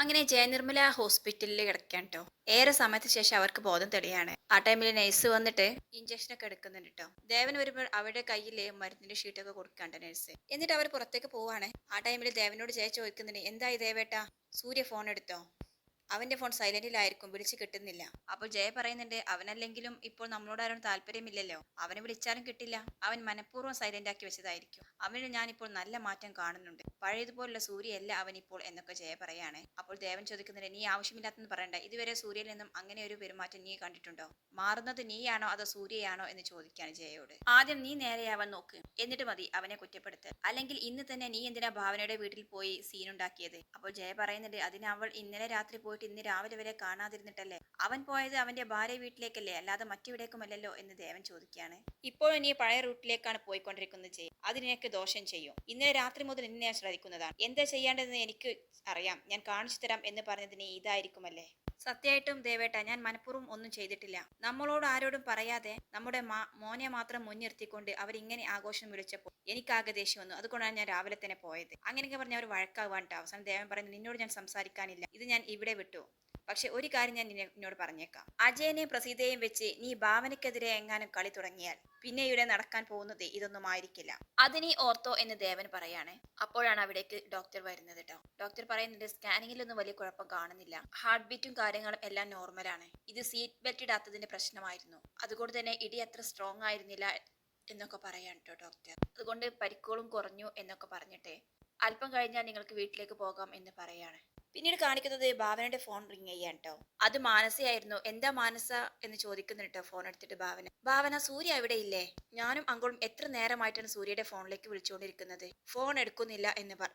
അങ്ങനെ ജയനിർമ്മല ഹോസ്പിറ്റലിൽ കിടക്കാൻ കേട്ടോ ഏറെ സമയത്തിന് ശേഷം അവർക്ക് ബോധം തെളിയാണ്. ആ ടൈമിൽ നഴ്സ് വന്നിട്ട് ഇഞ്ചക്ഷൻ ഒക്കെ എടുക്കുന്നുണ്ട് കേട്ടോ ദേവൻ വരുമ്പോൾ അവരുടെ കയ്യിൽ മരുന്നിന്റെ ഷീറ്റൊക്കെ കൊടുക്കാണ്ട് നഴ്സ് എന്നിട്ട് അവർ പുറത്തേക്ക് പോവാണ്. ആ ടൈമിൽ ദേവനോട് ജയ ചോദിക്കുന്നുണ്ട് എന്തായി ദേവേട്ടാ? സൂര്യ ഫോൺ എടുത്തോ? അവന്റെ ഫോൺ സൈലന്റിലായിരിക്കും വിളിച്ച് കിട്ടുന്നില്ല. അപ്പോൾ ജയ പറയുന്നുണ്ട് അവനല്ലെങ്കിലും ഇപ്പോൾ നമ്മളോട് ആരും താല്പര്യമില്ലല്ലോ. അവനെ വിളിച്ചാലും കിട്ടില്ല. അവൻ മനഃപൂർവം സൈലന്റ് ആക്കി വെച്ചതായിരിക്കും. അവനിൽ ഞാനിപ്പോൾ നല്ല മാറ്റം കാണുന്നുണ്ട്. പഴയതുപോലുള്ള സൂര്യയല്ല അവൻ ഇപ്പോൾ എന്നൊക്കെ ജയ പറയാണ്. അപ്പോൾ ദേവൻ ചോദിക്കുന്നുണ്ട് നീ ആവശ്യമില്ലാത്തെന്ന് പറയണ്ട. ഇതുവരെ സൂര്യയിൽ നിന്നും അങ്ങനെ ഒരു പെരുമാറ്റം നീ കണ്ടിട്ടുണ്ടോ? മാറുന്നത് നീയാണോ അതോ സൂര്യയാണോ എന്ന് ചോദിക്കാണ് ജയയോട്. ആദ്യം നീ നേരെയാവാൻ നോക്ക്. എന്നിട്ട് മതി അവനെ കുറ്റപ്പെടുത്ത്. അല്ലെങ്കിൽ ഇന്ന് തന്നെ നീ എന്തിനാ ഭാവനയുടെ വീട്ടിൽ പോയി സീനുണ്ടാക്കിയത് അപ്പോൾ ജയ പറയുന്നുണ്ട് അതിന് അവൾ ഇന്നലെ രാത്രി പോയിട്ട് ഇന്ന് രാവിലെ വരെ കാണാതിരുന്നിട്ടല്ലേ? അവൻ പോയത് അവന്റെ ഭാര്യ വീട്ടിലേക്കല്ലേ അല്ലാതെ മറ്റെവിടേക്കുമല്ലല്ലോ എന്ന് ദേവൻ ചോദിക്കുകയാണ്. ഇപ്പോൾ ഇനി പഴയ റൂട്ടിലേക്കാണ് പോയിക്കൊണ്ടിരിക്കുന്നത് ചെയ്യും. അതിനെയൊക്കെ ദോഷം ചെയ്യും. ഇന്നലെ രാത്രി മുതൽ നിന്നെ ഞാൻ ശ്രദ്ധിക്കുന്നതാണ്. എന്താ ചെയ്യേണ്ടതെന്ന് എനിക്ക് അറിയാം. ഞാൻ കാണിച്ചു തരാം എന്ന് പറഞ്ഞതിന് ഇതായിരിക്കുമല്ലേ? സത്യമായിട്ടും ദേവേട്ട ഞാൻ മനഃപൂർവം ഒന്നും ചെയ്തിട്ടില്ല. നമ്മളോട് ആരോടും പറയാതെ നമ്മുടെ മോനെ മാത്രം മുൻനിർത്തിക്കൊണ്ട് അവർ ഇങ്ങനെ ആഘോഷം വിളിച്ചപ്പോൾ എനിക്കാകെ ദേഷ്യം വന്നു. അതുകൊണ്ടാണ് ഞാൻ രാവിലെ തന്നെ പോയത്. അങ്ങനെയൊക്കെ പറഞ്ഞ അവർ വഴക്കാവാണ്ട് അവസാനം ദേവൻ പറയുന്നത് നിന്നോട് ഞാൻ സംസാരിക്കാനില്ല. ഇത് ഞാൻ ഇവിടെ വിട്ടു. പക്ഷെ ഒരു കാര്യം ഞാൻ നിന്നോട് പറഞ്ഞേക്കാം. അജയനെ പ്രസീതയെയും വെച്ച് നീ ഭാവനയ്ക്കെതിരെ എങ്ങാനും കളി തുടങ്ങിയാൽ പിന്നെ ഇവിടെ നടക്കാൻ പോകുന്നത് ഇതൊന്നും ആയിരിക്കില്ല. അതിനി ഓർത്തോ എന്ന് ദേവൻ പറയാണ്. അപ്പോഴാണ് അവിടേക്ക് ഡോക്ടർ വരുന്നത് കേട്ടോ ഡോക്ടർ പറയുന്നുണ്ട് സ്കാനിങ്ങിലൊന്നും വലിയ കുഴപ്പം കാണുന്നില്ല. ഹാർട്ട് ബീറ്റും കാര്യങ്ങളും എല്ലാം നോർമലാണ് ഇത് സീറ്റ് ബെൽറ്റ് ഇടാത്തതിന്റെ പ്രശ്നമായിരുന്നു. അതുകൊണ്ട് തന്നെ ഇടി അത്ര സ്ട്രോങ് ആയിരുന്നില്ല എന്നൊക്കെ പറയാൻ കേട്ടോ ഡോക്ടർ അതുകൊണ്ട് പരിക്കുകളും കുറഞ്ഞു എന്നൊക്കെ പറഞ്ഞിട്ട് അല്പം കഴിഞ്ഞാൽ നിങ്ങൾക്ക് വീട്ടിലേക്ക് പോകാം എന്ന് പറയാണ്. പിന്നീട് കാണിക്കുന്നത് ഭാവനയുടെ ഫോൺ റിങ് ചെയ്യാൻ കേട്ടോ അത് മാനസയായിരുന്നു. എന്താ മാനസ എന്ന് ചോദിക്കുന്നു കേട്ടോ ഫോൺ എടുത്തിട്ട് ഭാവന. ഭാവന സൂര്യ അവിടെ ഇല്ലേ? ഞാനും അങ്കളും എത്ര നേരമായിട്ടാണ് സൂര്യയുടെ ഫോണിലേക്ക് വിളിച്ചുകൊണ്ടിരിക്കുന്നത്? ഫോൺ എടുക്കുന്നില്ല എന്ന് പറ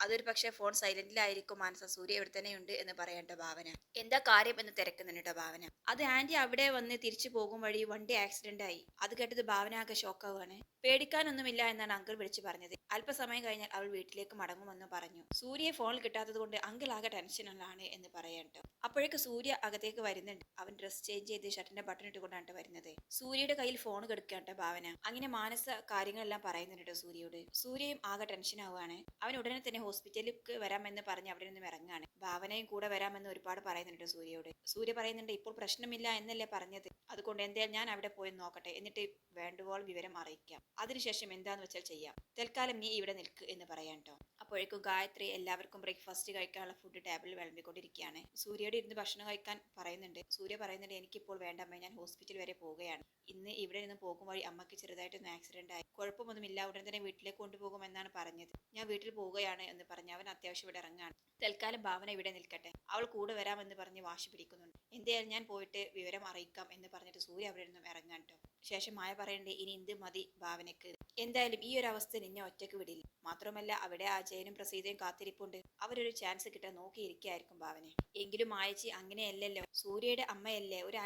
അതൊരു പക്ഷേ ഫോൺ സൈലന്റിലായിരിക്കും മാനസ സൂര്യ ഇവിടെ തന്നെ ഉണ്ട് എന്ന് പറയേണ്ട ഭാവന. എന്താ കാര്യം? എന്ന് തിരക്കുന്നുണ്ട് ഭാവന. അത് ആന്റി അവിടെ വന്ന് തിരിച്ചു പോകും വഴി വണ്ടി ആക്സിഡന്റ് ആയി. അത് കേട്ടത് ഭാവന ആകെ ഷോക്കാവാണ് പേടിക്കാനൊന്നുമില്ല എന്നാണ് അങ്കിൾ വിളിച്ചു പറഞ്ഞത്. അല്പസമയം കഴിഞ്ഞാൽ അവൾ വീട്ടിലേക്ക് മടങ്ങുമെന്ന് പറഞ്ഞു. സൂര്യയെ ഫോൺ കിട്ടാത്തത് കൊണ്ട് അങ്കിൾ ആകെ ടെൻഷനിലാണ് എന്ന് പറയട്ടോ അപ്പോഴേക്ക് സൂര്യ അകത്തേക്ക് വരുന്നുണ്ട്. അവൻ ഡ്രസ് ചേഞ്ച് ചെയ്ത് ഷർട്ടിന്റെ ബട്ടൺ ഇട്ടുകൊണ്ടാണ് വരുന്നത്. സൂര്യയുടെ കയ്യിൽ ഫോൺ കിടക്കുകയാണ് ഭാവന. അങ്ങനെ മാനസ കാര്യങ്ങളെല്ലാം പറയുന്നുണ്ട് സൂര്യയോട്. സൂര്യയും ആകെ ടെൻഷൻ ആവുകയാണ്. അവൻ ഉടനെ തന്നെ ഹോസ്പിറ്റലിലേക്ക് വരാമെന്ന് പറഞ്ഞ് അവിടെ നിന്നും ഇറങ്ങാണ്. ഭാവനയും കൂടെ വരാമെന്ന് ഒരുപാട് പറയുന്നുണ്ട് സൂര്യയോട്. സൂര്യ പറയുന്നുണ്ട് ഇപ്പോൾ പ്രശ്നമില്ല എന്നല്ലേ പറഞ്ഞത്? അതുകൊണ്ട് എന്തായാലും ഞാൻ അവിടെ പോയി നോക്കട്ടെ. എന്നിട്ട് വേണ്ടുവോൾ വിവരം അറിയിക്കാം. അതിനുശേഷം എന്താന്ന് വെച്ചാൽ ചെയ്യാം. തൽക്കാലം നീ ഇവിടെ നിൽക്ക് എന്ന് പറയാൻ ട്ടോ. അപ്പോഴേക്കും ഗായത്രി എല്ലാവർക്കും ബ്രേക്ക്ഫാസ്റ്റ് കഴിക്കാനുള്ള ഫുഡ് ടേബിളിൽ വിളമ്പിക്കൊണ്ടിരിക്കുകയാണ്. സൂര്യയോട് ഇരുന്ന് ഭക്ഷണം കഴിക്കാൻ പറയുന്നുണ്ട്. സൂര്യ പറയുന്നുണ്ട് എനിക്കിപ്പോൾ വേണ്ട അമ്മ ഞാൻ ഹോസ്പിറ്റൽ വരെ പോവുകയാണ് ഇന്ന് ഇവിടെ നിന്ന് പോകും വഴി അമ്മയ്ക്ക് ചെറുതായിട്ട് ചെറുതായിട്ടൊന്ന് ആക്സിഡന്റ് ആയി. കുഴപ്പമൊന്നുമില്ല ഉടൻ തന്നെ വീട്ടിലേക്ക് കൊണ്ടുപോകുമെന്നാണ് പറഞ്ഞത്. ഞാൻ വീട്ടിൽ പോവുകയാണ് എന്ന് പറഞ്ഞ് അവൻ അത്യാവശ്യം ഇവിടെ ഇറങ്ങാണ് തൽക്കാലം ഭാവന ഇവിടെ നിൽക്കട്ടെ. അവൾ കൂടെ വരാമെന്ന് പറഞ്ഞ് വാശി പിടിക്കുന്നുണ്ട്. എന്തായാലും ഞാൻ പോയിട്ട് വിവരം അറിയിക്കാം എന്ന് പറഞ്ഞിട്ട് സൂര്യ അവിടെ നിന്നും ഇറങ്ങാൻ ട്ടോ. ശേഷം മായ പറയണ്ടേ ഇനി എന്ത് മതി ഭാവനക്ക്? എന്തായാലും ഈ ഒരു അവസ്ഥ നിന്നെ ഒറ്റയ്ക്ക് വിടില്ല. മാത്രമല്ല അവിടെ അജയനും പ്രസീതയും കാത്തിരിപ്പുണ്ട്. അവരൊരു ചാൻസ് കിട്ടാൻ നോക്കിയിരിക്കായിരിക്കും ഭാവനെ. എങ്കിലും മായച്ചി അങ്ങനെയല്ലല്ലോ. സൂര്യയുടെ അമ്മയല്ലേ? ഒരു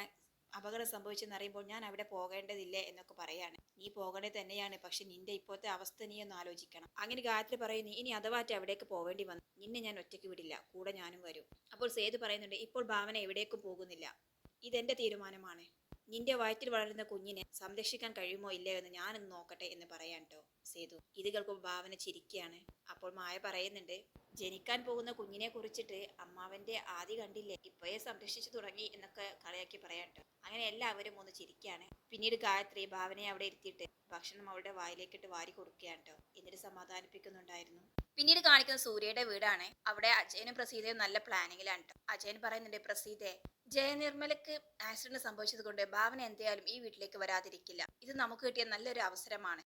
അപകടം സംഭവിച്ചെന്നറിയുമ്പോൾ ഞാൻ അവിടെ പോകേണ്ടതില്ലേ എന്നൊക്കെ പറയാണ്. നീ പോകേണ്ടത് തന്നെയാണ്. പക്ഷെ നിന്റെ ഇപ്പോഴത്തെ അവസ്ഥ നീ ഒന്ന് ആലോചിക്കണം. അങ്ങനെ ഗായത്രി പറയുന്നു ഇനി അഥവാറ്റ് അവിടേക്ക് പോവേണ്ടി വന്നു. നിന്നെ ഞാൻ ഒറ്റയ്ക്ക് വിടില്ല. കൂടെ ഞാനും വരും. അപ്പോൾ സേതു പറയുന്നുണ്ട് ഇപ്പോൾ ഭാവന എവിടേക്കും പോകുന്നില്ല. ഇതെന്റെ തീരുമാനമാണ്. നിന്റെ വയറ്റിൽ വളരുന്ന കുഞ്ഞിനെ സംരക്ഷിക്കാൻ കഴിയുമോ ഇല്ലയോ എന്ന് ഞാനൊന്ന് നോക്കട്ടെ എന്ന് പറയാൻ കേട്ടോ സേതു. ഇത് കേൾക്കുമ്പോൾ ഭാവന ചിരിക്കുകയാണ്. അപ്പോൾ മായ പറയുന്നുണ്ട് ജനിക്കാൻ പോകുന്ന കുഞ്ഞിനെ കുറിച്ചിട്ട് അമ്മാവന്റെ ആദ്യ കണ്ടില്ലേ? ഇപ്പോയെ സംരക്ഷിച്ചു തുടങ്ങി എന്നൊക്കെ കളിയാക്കി പറയാൻ കേട്ടോ അങ്ങനെ എല്ലാവരും ഒന്ന് ചിരിക്കുകയാണ്. പിന്നീട് ഗായത്രി ഭാവനയെ അവിടെ ഇരുത്തിയിട്ട് ഭക്ഷണം അവളുടെ വായിലേക്കിട്ട് വാരി കൊടുക്കുകയാണ് കേട്ടോ എന്നിട്ട് സമാധാനിപ്പിക്കുന്നുണ്ടായിരുന്നു. പിന്നീട് കാണിക്കുന്ന സൂര്യയുടെ വീടാണ്. അവിടെ അജയനും പ്രസീതയും നല്ല പ്ലാനിങ്ങിലാണ് അജയൻ പറയുന്നുണ്ട് പ്രസീതെ ജയനിർമ്മലക്ക് ആക്സിഡന്റ് സംഭവിച്ചത് കൊണ്ട് ഭാവന എന്തായാലും ഈ വീട്ടിലേക്ക് വരാതിരിക്കില്ല. ഇത് നമുക്ക് കിട്ടിയ നല്ലൊരു അവസരമാണ്.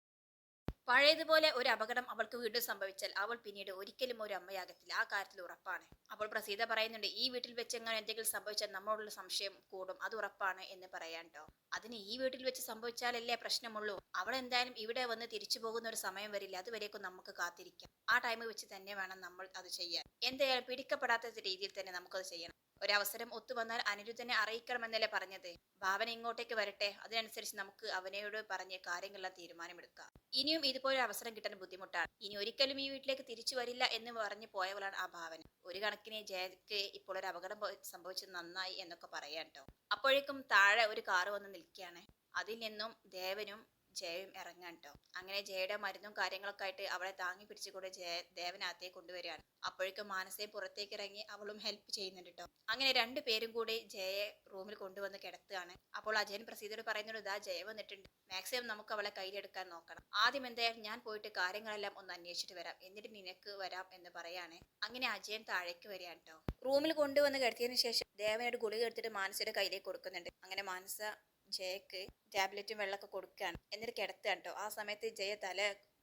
പഴയതുപോലെ ഒരു അപകടം അവൾക്ക് വീണ്ടും സംഭവിച്ചാൽ അവൾ പിന്നീട് ഒരിക്കലും ഒരു അമ്മയാകത്തില്ല. ആ കാര്യത്തിൽ ഉറപ്പാണ്. അപ്പോൾ പ്രസീത പറയുന്നുണ്ട് ഈ വീട്ടിൽ വെച്ച് എങ്ങനെ എന്തെങ്കിലും സംഭവിച്ചാൽ നമ്മളുള്ള സംശയം കൂടും. അത് ഉറപ്പാണ് എന്ന് പറയാൻ ട്ടോ. അതിന് ഈ വീട്ടിൽ വെച്ച് സംഭവിച്ചാലല്ലേ പ്രശ്നമുള്ളൂ. അവൾ എന്തായാലും ഇവിടെ വന്ന് തിരിച്ചു പോകുന്ന ഒരു സമയം വരില്ല. അതുവരേക്കും നമുക്ക് കാത്തിരിക്കാം. ആ ടൈം വെച്ച് തന്നെ വേണം നമ്മൾ അത് ചെയ്യാൻ. എന്തായാലും പിടിക്കപ്പെടാത്ത രീതിയിൽ തന്നെ നമുക്കത് ചെയ്യണം. ഒരവസരം ഒത്തുവന്നാൽ അനിരുദ്ധനെ അറിയിക്കണമെന്നല്ലേ പറഞ്ഞത്? ഭാവന ഇങ്ങോട്ടേക്ക് വരട്ടെ. അതിനനുസരിച്ച് നമുക്ക് അവനോട് പറഞ്ഞ് കാര്യങ്ങളെല്ലാം തീരുമാനമെടുക്കാം. ഇനിയും ഇതുപോലെ അവസരം കിട്ടാൻ ബുദ്ധിമുട്ടാണ്. ഇനി ഒരിക്കലും ഈ വീട്ടിലേക്ക് തിരിച്ചു വരില്ല എന്ന് പറഞ്ഞു പോയവളാണ് ആ ഭാവന. ഒരു കണക്കിന് ജയക്ക് ഇപ്പോൾ ഒരു അപകടം സംഭവിച്ചത് നന്നായി എന്നൊക്കെ പറയാൻ ട്ടോ അപ്പോഴേക്കും താഴെ ഒരു കാറ് വന്ന് നിൽക്കുകയാണ്. അതിൽ നിന്നും ദേവനും ജയയും ഇറങ്ങാൻ കേട്ടോ അങ്ങനെ ജയയുടെ മരുന്നും കാര്യങ്ങളൊക്കെ ആയിട്ട് അവളെ താങ്ങി പിടിച്ചുകൊണ്ട് ജയ ദേവനകത്തേക്ക് കൊണ്ടുവരികയാണ്. അപ്പോഴേക്കും മാനസയെ പുറത്തേക്ക് ഇറങ്ങി അവളും ഹെൽപ്പ് ചെയ്യുന്നുണ്ട് കേട്ടോ അങ്ങനെ രണ്ടു പേരും കൂടി ജയയെ റൂമിൽ കൊണ്ടുവന്ന് കിടത്തുകയാണ്. അപ്പോൾ അജയൻ പ്രസീതയോട് പറയുന്നത് ഇതാ ജയ വന്നിട്ടുണ്ട്. മാക്സിമം നമുക്ക് അവളെ കയ്യിലെടുക്കാൻ നോക്കണം. ആദ്യം എന്തായാലും ഞാൻ പോയിട്ട് കാര്യങ്ങളെല്ലാം ഒന്ന് അന്വേഷിച്ചിട്ട് വരാം. എന്നിട്ട് നിനക്ക് വരാം എന്ന് പറയാണ്. അങ്ങനെ അജയൻ താഴേക്ക് വരികയാണ് കേട്ടോ റൂമിൽ കൊണ്ടുവന്ന് കിടത്തിയതിനു ശേഷം ദേവനോട് ഗുളിക എടുത്തിട്ട് മാനസയുടെ കയ്യിലേക്ക് കൊടുക്കുന്നുണ്ട്. അങ്ങനെ മാനസ ജയക്ക് ടാബ്ലറ്റും വെള്ളമൊക്കെ കൊടുക്കുകയാണ്. എന്നിട്ട് കിടത്തുകയാണ് കേട്ടോ. ആ സമയത്ത് ജയ തല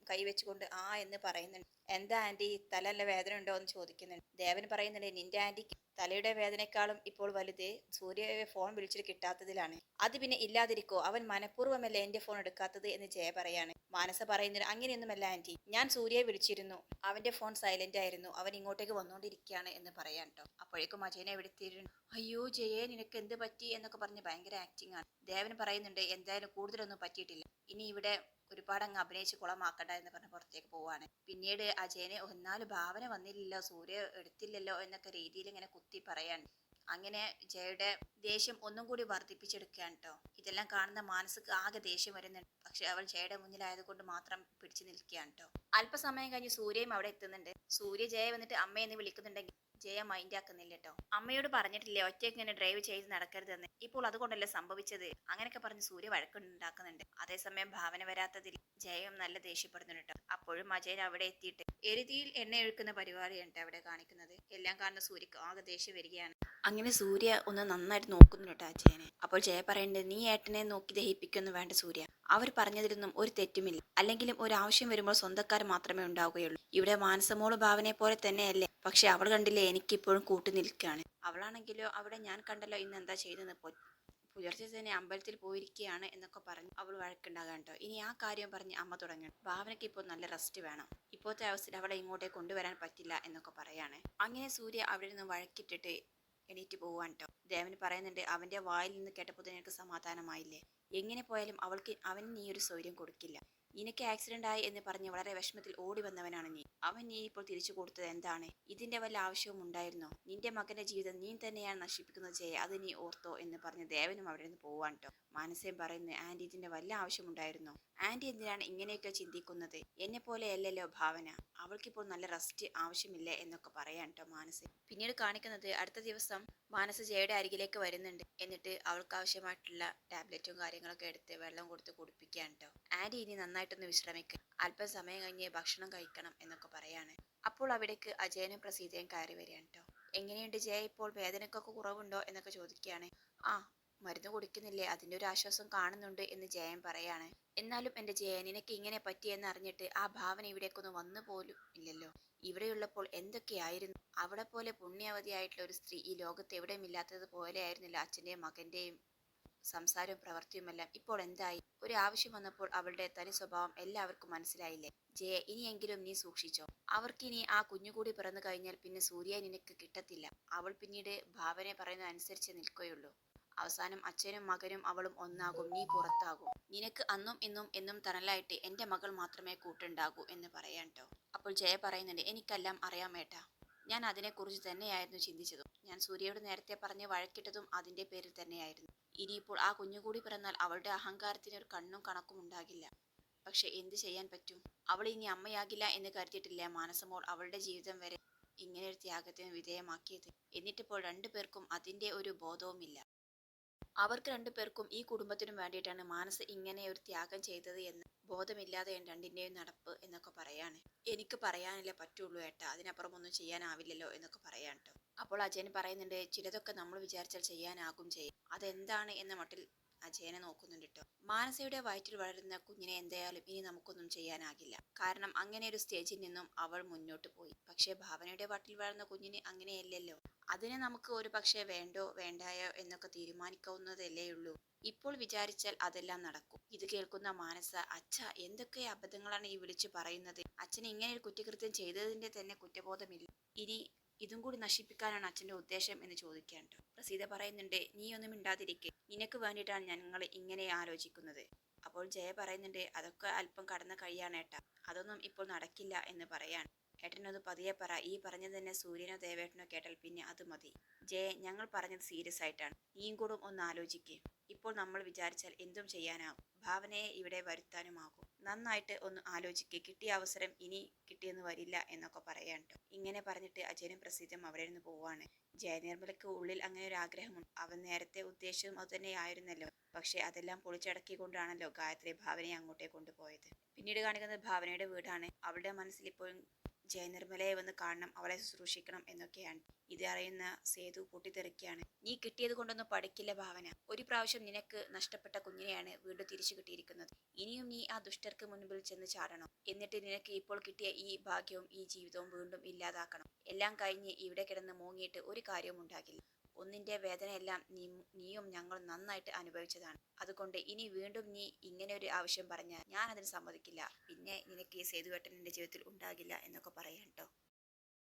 കൈവച്ചുകൊണ്ട് ആ എന്ന് പറയുന്നുണ്ട്. എന്താ ആന്റി തലല്ല വേദന ഉണ്ടോ എന്ന് ചോദിക്കുന്നുണ്ട്. ദേവൻ പറയുന്നുണ്ട് നിന്റെ ആന്റിക്ക് തലയുടെ വേദനയെക്കാളും ഇപ്പോൾ വലുത് സൂര്യയെ ഫോൺ വിളിച്ചിട്ട് കിട്ടാത്തതിലാണ്. അത് പിന്നെ ഇല്ലാതിരിക്കോ? അവൻ മനഃപൂർവമല്ല എന്റെ ഫോൺ എടുക്കാത്തത് എന്ന് ജയ പറയാണ്. മാനസ പറയുന്നത് അങ്ങനെയൊന്നുമല്ല ആന്റി ഞാൻ സൂര്യയെ വിളിച്ചിരുന്നു. അവന്റെ ഫോൺ സൈലന്റ് ആയിരുന്നു. അവൻ ഇങ്ങോട്ടേക്ക് വന്നുകൊണ്ടിരിക്കുകയാണ് എന്ന് പറയാൻ കേട്ടോ അപ്പോഴേക്കും അജയനെ എവിടെത്തിയിരുന്നു അയ്യോ ജയേ നിനക്ക് എന്ത് പറ്റി? എന്നൊക്കെ പറഞ്ഞ് ഭയങ്കര ആക്ടിങ് ആണ്. ദേവൻ പറയുന്നുണ്ട് എന്തായാലും കൂടുതലൊന്നും പറ്റിയിട്ടില്ല. ഇനി ഇവിടെ ഒരുപാട് അങ്ങ് അഭിനയിച്ച് കുളമാക്കണ്ട എന്ന് പറഞ്ഞ് പുറത്തേക്ക് പോവാണ് പിന്നീട് അജയനെ ഒന്നാൽ ഭാവന വന്നില്ലല്ലോ സൂര്യ എടുത്തില്ലല്ലോ എന്നൊക്കെ രീതിയിൽ ഇങ്ങനെ കുത്തി പറയാണ്. അങ്ങനെ ജയയുടെ ദേഷ്യം ഒന്നും കൂടി വർദ്ധിപ്പിച്ചെടുക്കുകയാണ് കേട്ടോ. ഇതെല്ലാം കാണുന്ന മാനസിക ആകെ ദേഷ്യം വരുന്നുണ്ട്. പക്ഷെ അവൾ ജയയുടെ മുന്നിലായതുകൊണ്ട് മാത്രം പിടിച്ചു നിൽക്കുകയാണ് കേട്ടോ. അല്പസമയം കഴിഞ്ഞ് സൂര്യയും അവിടെ എത്തുന്നുണ്ട്. സൂര്യ ജയ വന്നിട്ട് അമ്മയെന്ന് വിളിക്കുന്നുണ്ടെങ്കിൽ ജയ മൈൻഡ് ആക്കുന്നില്ല കേട്ടോ അമ്മയോട് പറഞ്ഞിട്ടില്ലേ ഒറ്റയ്ക്ക് ഇങ്ങനെ ഡ്രൈവ് ചെയ്ത് നടക്കരുതെന്ന്. ഇപ്പോൾ അതുകൊണ്ടല്ലേ സംഭവിച്ചത്? അങ്ങനെയൊക്കെ പറഞ്ഞ് സൂര്യ വഴക്കുണ്ടാക്കുന്നുണ്ട്. അതേസമയം ഭാവന വരാത്തതിൽ ജയം നല്ല ദേഷ്യപ്പെടുന്നുണ്ട് കേട്ടോ. അപ്പോഴും അജയൻ അവിടെ എത്തിയിട്ട് എരുതിയിൽ എണ്ണ ഒഴുക്കുന്ന പരിപാടിയാണ് ട്ടോ അവിടെ കാണിക്കുന്നത്. എല്ലാം കാണുന്ന സൂര്യക്ക് ആകെ ദേഷ്യം വരികയാണ്. അങ്ങനെ സൂര്യ ഒന്ന് നന്നായിട്ട് നോക്കുന്നുണ്ട് കേട്ടോ അജയനെ. അപ്പോൾ ജയ പറയേണ്ടത് നീ ഏട്ടനെ നോക്കി ദഹിപ്പിക്കൊന്നും വേണ്ട സൂര്യ. അവർ പറഞ്ഞതിലൊന്നും ഒരു തെറ്റുമില്ല. അല്ലെങ്കിലും ഒരു ആവശ്യം വരുമ്പോൾ സ്വന്തക്കാർ മാത്രമേ ഉണ്ടാവുകയുള്ളൂ. ഇവിടെ മാനസമോൾ ഭാവനയെ പോലെ തന്നെയല്ലേ? പക്ഷെ അവൾ കണ്ടില്ലേ എനിക്കിപ്പോഴും കൂട്ടി നിൽക്കുകയാണ് അവളാണെങ്കിലോ അവിടെ ഞാൻ കണ്ടല്ലോ ഇന്ന് എന്താ ചെയ്തെന്ന് പോ പുലർച്ചെ തന്നെ അമ്പലത്തിൽ പോയിരിക്കുകയാണ് എന്നൊക്കെ പറഞ്ഞ് അവൾ വഴക്കുണ്ടാകാണ്ടോ ഇനി ആ കാര്യം പറഞ്ഞ് അമ്മ തുടങ്ങണം. ഭാവനയ്ക്ക് ഇപ്പോൾ നല്ല റെസ്റ്റ് വേണം. ഇപ്പോഴത്തെ അവസ്ഥയിൽ അവളെ ഇങ്ങോട്ടേ കൊണ്ടുവരാൻ പറ്റില്ല എന്നൊക്കെ പറയാണ്. അങ്ങനെ സൂര്യ അവിടെ നിന്ന് വഴക്കിട്ടിട്ട് എണീറ്റ് പോവാൻ കേട്ടോ. ദേവന് പറയുന്നുണ്ട് അവന്റെ വായിൽ നിന്ന് കേട്ടപ്പോൾ തന്നെ എനിക്ക് സമാധാനമായില്ലേ? എങ്ങനെ പോയാലും അവൾക്ക് അവന് നീ ഒരു സൗര്യം കൊടുക്കില്ല. നിനക്ക് ആക്സിഡന്റ് ആയി എന്ന് പറഞ്ഞ് വളരെ വിഷമത്തിൽ ഓടി വന്നവനാണ് നീ. അവൻ നീ ഇപ്പോൾ തിരിച്ചു കൊടുത്തത് എന്താണ്? ഇതിന്റെ വല്ല ആവശ്യവും ഉണ്ടായിരുന്നോ? നിന്റെ മകന്റെ ജീവിതം നീ തന്നെയാണ് നശിപ്പിക്കുന്നത് ജയ. അത് നീ ഓർത്തോ എന്ന് പറഞ്ഞ് ദേവനും അവിടെ നിന്ന് പോവാൻ കേട്ടോ മാനസയും പറയുന്നു ആന്റി ഇതിന്റെ വല്ല ആവശ്യമുണ്ടായിരുന്നോ ആന്റി എന്തിനാണ് ഇങ്ങനെയൊക്കെ ചിന്തിക്കുന്നത്? എന്നെ പോലെയല്ലല്ലോ ഭാവന. അവൾക്കിപ്പോൾ നല്ല റെസ്റ്റ് ആവശ്യമില്ല എന്നൊക്കെ പറയാൻ കേട്ടോ മാനസ പിന്നീട് കാണിക്കുന്നത് അടുത്ത ദിവസം മാനസ ജയയുടെ അരികിലേക്ക് വരുന്നുണ്ട്. എന്നിട്ട് അവൾക്ക് ആവശ്യമായിട്ടുള്ള ടാബ്ലറ്റും കാര്യങ്ങളൊക്കെ എടുത്ത് വെള്ളം കൊടുത്ത് കുടിപ്പിക്കാൻ കേട്ടോ ആന്റി ഇനി നന്നായിട്ടൊന്ന് വിശ്രമിക്കുക അല്പം സമയം കഴിഞ്ഞ് ഭക്ഷണം കഴിക്കണം എന്നൊക്കെ പറയാണ്. അപ്പോൾ അവിടേക്ക് അജയനും പ്രസീതയും കയറി വരികയാണ് കേട്ടോ എങ്ങനെയുണ്ട് ജയ ഇപ്പോൾ? വേദനക്കൊക്കെ കുറവുണ്ടോ? എന്നൊക്കെ ചോദിക്കുകയാണ്. ആ മരുന്ന് കുടിക്കുന്നില്ലേ? അതിന്റെ ഒരു ആശ്വാസം കാണുന്നുണ്ട് എന്ന് ജയൻ പറയാണ്. എന്നാലും എന്റെ ജയൻ നിനക്ക് ഇങ്ങനെ പറ്റിയെന്ന് അറിഞ്ഞിട്ട് ആ ഭാവന ഇവിടേക്കൊന്നും വന്നു പോലും ഇല്ലല്ലോ. ഇവിടെയുള്ളപ്പോൾ എന്തൊക്കെയായിരുന്നു? അവിടെ പോലെ പുണ്യവതിയായിട്ടുള്ള ഒരു സ്ത്രീ ഈ ലോകത്ത് എവിടെയും ഇല്ലാത്തത് പോലെ ആയിരുന്നില്ല അച്ഛന്റെയും മകന്റെയും സംസാരവും പ്രവൃത്തിയുമെല്ലാം ഇപ്പോൾ എന്തായി? ഒരു ആവശ്യം വന്നപ്പോൾ അവളുടെ തനി സ്വഭാവം എല്ലാവർക്കും മനസ്സിലായില്ലേ? ജയ ഇനിയെങ്കിലും നീ സൂക്ഷിച്ചോ. അവർക്കിനി ആ കുഞ്ഞുകൂടി പിറന്നു കഴിഞ്ഞാൽ പിന്നെ സൂര്യ നിനക്ക് കിട്ടത്തില്ല. അവൾ പിന്നീട് ഭാവനെ പറയുന്നത് അനുസരിച്ച് നിൽക്കുകയുള്ളൂ. അവസാനം അച്ഛനും മകനും അവളും ഒന്നാകും നീ പുറത്താകും. നിനക്ക് അന്നും ഇന്നും എന്നും തണലായിട്ട് എന്റെ മകൾ മാത്രമേ കൂട്ടുണ്ടാകൂ എന്ന് പറയാൻ കേട്ടോ അപ്പോൾ ജയ പറയുന്നുണ്ട് എനിക്കെല്ലാം അറിയാമേട്ടാ ഞാൻ അതിനെക്കുറിച്ച് തന്നെയായിരുന്നു ചിന്തിച്ചതും. ഞാൻ സൂര്യയോട് നേരത്തെ പറഞ്ഞ് വഴക്കിട്ടതും അതിന്റെ പേരിൽ തന്നെയായിരുന്നു. ഇനിയിപ്പോൾ ആ കുഞ്ഞുകൂടി പിറന്നാൽ അവളുടെ അഹങ്കാരത്തിന് ഒരു കണ്ണും കണക്കും ഉണ്ടാകില്ല. പക്ഷെ എന്തു ചെയ്യാൻ പറ്റും? അവൾ ഇനി അമ്മയാകില്ല എന്ന് കരുതിയിട്ടില്ല മാനസമോൾ അവളുടെ ജീവിതം വരെ ഇങ്ങനെ ഒരു ത്യാഗത്തിന് വിധേയമാക്കിയത്? എന്നിട്ടിപ്പോൾ രണ്ടുപേർക്കും അതിന്റെ ഒരു ബോധവുമില്ല. അവർക്ക് രണ്ടുപേർക്കും ഈ കുടുംബത്തിനും വേണ്ടിയിട്ടാണ് മാനസ് ഇങ്ങനെ ഒരു ത്യാഗം ചെയ്തത് എന്ന് ബോധമില്ലാതെ രണ്ടിന്റെയും നടപ്പ് എന്നൊക്കെ പറയാണ്. എനിക്ക് പറയാനല്ലേ പറ്റുള്ളൂ ഏട്ടാ. അതിനപ്പുറം ഒന്നും ചെയ്യാനാവില്ലല്ലോ എന്നൊക്കെ പറയാൻ അപ്പോൾ അജയൻ പറയുന്നുണ്ട് ചിലതൊക്കെ നമ്മൾ വിചാരിച്ചാൽ ചെയ്യാനാകും ചെയ്യും. അതെന്താണ് എന്ന മട്ടിൽ അജയനെ നോക്കുന്നുണ്ട് കേട്ടോ മാനസയുടെ വയറ്റിൽ വളരുന്ന കുഞ്ഞിനെ എന്തായാലും ഇനി നമുക്കൊന്നും ചെയ്യാനാകില്ല. കാരണം അങ്ങനെ ഒരു സ്റ്റേജിൽ നിന്നും അവൾ മുന്നോട്ട് പോയി. പക്ഷേ ഭാവനയുടെ വയറ്റിൽ വളർന്ന കുഞ്ഞിന് അങ്ങനെയല്ലല്ലോ. അതിനെ നമുക്ക് ഒരു പക്ഷേ വേണ്ടോ വേണ്ടായോ എന്നൊക്കെ തീരുമാനിക്കാവുന്നതല്ലേ ഉള്ളൂ. ഇപ്പോൾ വിചാരിച്ചാൽ അതെല്ലാം നടക്കും. ഇത് കേൾക്കുന്ന മാനസ അച്ഛ എന്തൊക്കെ അബദ്ധങ്ങളാണ് ഈ വിളിച്ചു പറയുന്നത്? അച്ഛൻ ഇങ്ങനെ ഒരു കുറ്റകൃത്യം ചെയ്തതിന്റെ തന്നെ കുറ്റബോധമില്ല. ഇനി ഇതും കൂടി നശിപ്പിക്കാനാണ് അച്ഛന്റെ ഉദ്ദേശം എന്ന് ചോദിക്കാൻ ട്ടോ പ്രസീത പറയുന്നുണ്ട് നീ ഒന്നും മിണ്ടാതിരിക്കെ. നിനക്ക് വേണ്ടിയിട്ടാണ് ഞങ്ങൾ ഇങ്ങനെ ആലോചിക്കുന്നത്. അപ്പോൾ ജയ പറയുന്നുണ്ട് അതൊക്കെ അല്പം കടന്ന കഴിയാണ് ഏട്ടാ. അതൊന്നും ഇപ്പോൾ നടക്കില്ല എന്ന് പറയാൻ ഏട്ടനത് പതിയെ പറ. ഈ പറഞ്ഞത് തന്നെ സൂര്യനോ ദേവേട്ടനോ കേട്ടാൽ പിന്നെ അത് മതി. ജയ ഞങ്ങൾ പറഞ്ഞത് സീരിയസ് ആയിട്ടാണ്. നീയും കൂടും ഒന്ന് ആലോചിക്കുക ഇപ്പോൾ നമ്മൾ വിചാരിച്ചാൽ എന്തും ചെയ്യാനാവും. ഭാവനയെ ഇവിടെ വരുത്താനുമാകും. നന്നായിട്ട് ഒന്ന് ആലോചിക്കുക കിട്ടിയ അവസരം ഇനി കിട്ടിയെന്ന് വരില്ല എന്നൊക്കെ പറയാൻ ഇങ്ങനെ പറഞ്ഞിട്ട് അജയനും പ്രസിദ്ധം അവിടെ നിന്ന് പോവാണ്. ജയനിർമ്മലയ്ക്ക് ഉള്ളിൽ അങ്ങനെ ഒരു ആഗ്രഹമുണ്ട്. അവൻ നേരത്തെ ഉദ്ദേശവും അത് തന്നെയായിരുന്നല്ലോ. പക്ഷെ അതെല്ലാം പൊളിച്ചടക്കിക്കൊണ്ടാണല്ലോ ഗായത്രി ഭാവനയെ അങ്ങോട്ടേ കൊണ്ടുപോയത്. പിന്നീട് കാണിക്കുന്നത് ഭാവനയുടെ വീടാണ്. അവളുടെ മനസ്സിൽ ഇപ്പോഴും ജയനിർമ്മലയെ വന്ന് കാണണം അവളെ ശുശ്രൂഷിക്കണം എന്നൊക്കെയാണ്. ഇത് അറിയുന്ന സേതു പൊട്ടിത്തെറിക്കുകയാണ് നീ കിട്ടിയത് കൊണ്ടൊന്നും പഠിക്കില്ല ഭാവന. ഒരു പ്രാവശ്യം നിനക്ക് നഷ്ടപ്പെട്ട കുഞ്ഞിനെയാണ് വീണ്ടും തിരിച്ചു കിട്ടിയിരിക്കുന്നത്. ഇനിയും നീ ആ ദുഷ്ടർക്ക് മുൻപിൽ ചെന്ന് ചാടണം. എന്നിട്ട് നിനക്ക് ഇപ്പോൾ കിട്ടിയ ഈ ഭാഗ്യവും ഈ ജീവിതവും വീണ്ടും ഇല്ലാതാക്കണം. എല്ലാം കഴിഞ്ഞ് ഇവിടെ കിടന്ന് മൂങ്ങിയിട്ട് ഒരു കാര്യവും ഉണ്ടാകില്ല ഒന്നിന്റെ വേദനയെല്ലാം നീ നീയും ഞങ്ങളും നന്നായിട്ട് അനുഭവിച്ചതാണ്. അതുകൊണ്ട് ഇനി വീണ്ടും നീ ഇങ്ങനെ ഒരു ആവശ്യം പറഞ്ഞാൽ ഞാൻ അതിന് സമ്മതിക്കില്ല. പിന്നെ നിനക്ക് ഈ സേതുവേട്ടൻ എന്റെ ജീവിതത്തിൽ ഉണ്ടാകില്ല എന്നൊക്കെ പറയാം കേട്ടോ.